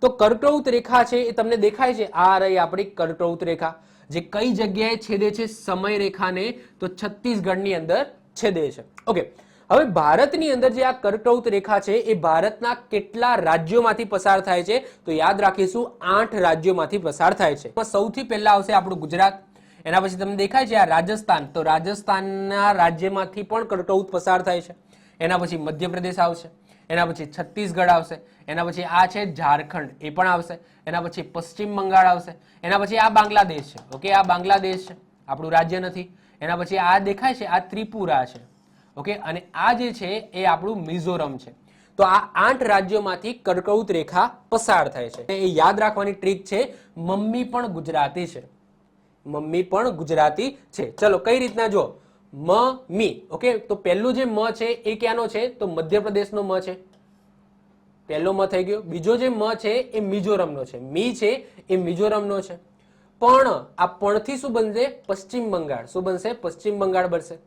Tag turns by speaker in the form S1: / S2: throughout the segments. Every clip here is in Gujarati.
S1: તો કર્કવૃત રેખા છે એ તમને દેખાય છે. આ રહી આપણી કર્કવૃત રેખા. જે કઈ જગ્યાએ છેદે છે? સમય રેખાને. તો છત્તીસગઢની અંદર છેદે છે. ઓકે. હવે ભારતની અંદર જે આ કર્કવૃત રેખા છે, એ ભારતના કેટલા રાજ્યોમાંથી પસાર થાય છે? તો યાદ રાખીશું, આઠ રાજ્યોમાંથી પસાર થાય છે. સૌથી પહેલા આવશે આપણું ગુજરાત. એના પછી તમને દેખાય છે આ રાજસ્થાન. તો રાજસ્થાનના રાજ્યમાંથી પણ કર્કવૃત પસાર થાય છે. એના પછી મધ્યપ્રદેશ આવશે. એના પછી છત્તીસગઢ આવશે, એના પછી આ છે ઝારખંડ, એ પણ આવશે, એના પછી પશ્ચિમ બંગાળ આવશે, એના પછી આ બાંગ્લાદેશ છે, ઓકે, આ બાંગ્લાદેશ છે, આપણું રાજ્ય નથી, એના પછી આ દેખાય છે, આ ત્રિપુરા છે, ઓકે, અને આ જે છે એ આપણું મિઝોરમ છે. તો આ આઠ રાજ્યોમાંથી કર્કવૃત રેખા પસાર થાય છે. એ યાદ રાખવાની ટ્રીક છે, મમ્મી પણ ગુજરાતી છે. મમ્મી પણ ગુજરાતી છે. ચલો, કઈ રીતના જો મ, મી. ઓકે તો પહેલું જે મ છે, એ ક્યાંનો છે? તો મધ્યપ્રદેશનો મ છે. પહેલો મ થઈ ગયો. બીજો જે મ છે, એ મિઝોરમનો છે. મી છે, એ મિઝોરમનો છે. પણ આ પણથી શું બનશે? પશ્ચિમ બંગાળ. શું બનશે? પશ્ચિમ બંગાળ બનશે.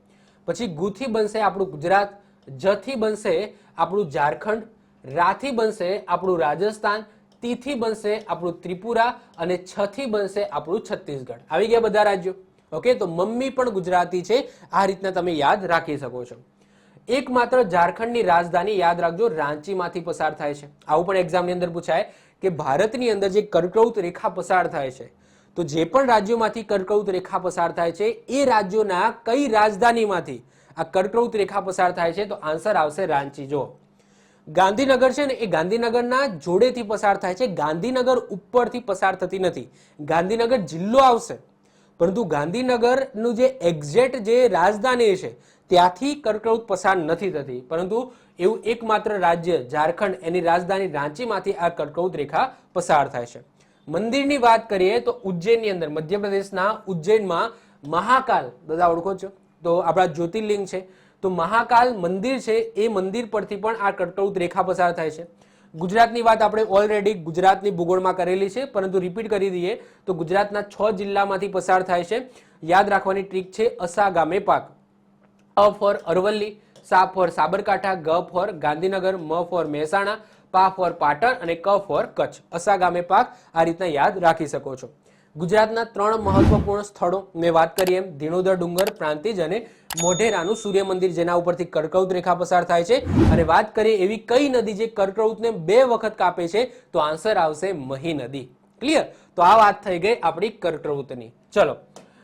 S1: પછી ગુથી બનશે આપણું ગુજરાત. જથી બનશે આપણું ઝારખંડ. રાથી બનશે આપણું રાજસ્થાન. તીથી બનશે આપણું ત્રિપુરા. અને છથી બનશે આપણું છત્તીસગઢ. આવી ગયા બધા રાજ્યો. ઓકે, તો મમ્મી પણ ગુજરાતી છે. આ રીતના તમે યાદ રાખી શકો છો. એકમાત્ર ઝારખંડની રાજધાની યાદ રાખજો, રાંચીમાંથી પસાર થાય છે. આવું પણ એક્ઝામની અંદર પૂછાય કે ભારતની અંદર જે કર્કવૃત રેખા પસાર થાય છે, તો જે પણ રાજ્યોમાંથી કર્કવૃત રેખા પસાર થાય છે, એ રાજ્યોના કઈ રાજધાનીમાંથી આ કર્કવૃત રેખા પસાર થાય છે, તો આન્સર આવશે રાંચી. જો, ગાંધીનગર છે ને, એ ગાંધીનગરના જોડેથી પસાર થાય છે. ગાંધીનગર ઉપરથી પસાર થતી નથી. ગાંધીનગર જિલ્લો આવશે. પરંતુ ગાંધીનગરનું જે એક્ઝેક્ટ જે રાજધાની છે, ત્યાંથી કર્કવૃત પસાર નથી થતી. પરંતુ એવું એકમાત્ર રાજ્ય, ઝારખંડ, એની રાજધાની રાંચીમાંથી આ કર્કવૃત રેખા પસાર થાય છે. મંદિરની વાત કરીએ તો ઉજ્જૈનની અંદર, મધ્યપ્રદેશના ઉજ્જૈનમાં મહાકાલ, બધા ઓળખો છો? તો આપણા જ્યોતિર્લિંગ છે. તો મહાકાલ મંદિર છે, એ મંદિર પરથી પણ આ કર્કવૃત રેખા પસાર થાય છે. ગુજરાતની વાત આપણે ઓલરેડી ગુજરાતની ભૂગોળમાં કરેલી છે, પરંતુ રિપીટ કરી દઈએ તો ગુજરાતના છ જિલ્લામાંથી પસાર થાય છે. યાદ રાખવાની ટ્રીક છે અસા ગામે પાક. અ ફોર અરવલ્લી, સા ફોર સાબરકાંઠા, ગ ફોર ગાંધીનગર, મ ફોર મહેસાણા, પા ફોર પાટણ અને ક ફોર કચ્છ. અસા ગામે પાક આ રીતના યાદ રાખી શકો છો. ગુજરાતના ત્રણ મહત્વપૂર્ણ સ્થળો મેં વાત કરી એમ, ધીણોદર, ડુંગર, પ્રાંતિજ અને મોઢેરાનું સૂર્ય મંદિર જેના ઉપરથી કર્કવૃત રેખા પસાર થાય છે. અને વાત કરીએ એવી કઈ નદી જે કર્કવૃતને બે વખત કાપે છે, તો આન્સર આવશે મહી નદી. ક્લિયર તો આ વાત થઈ ગઈ આપણી કર્કવૃતની. ચલો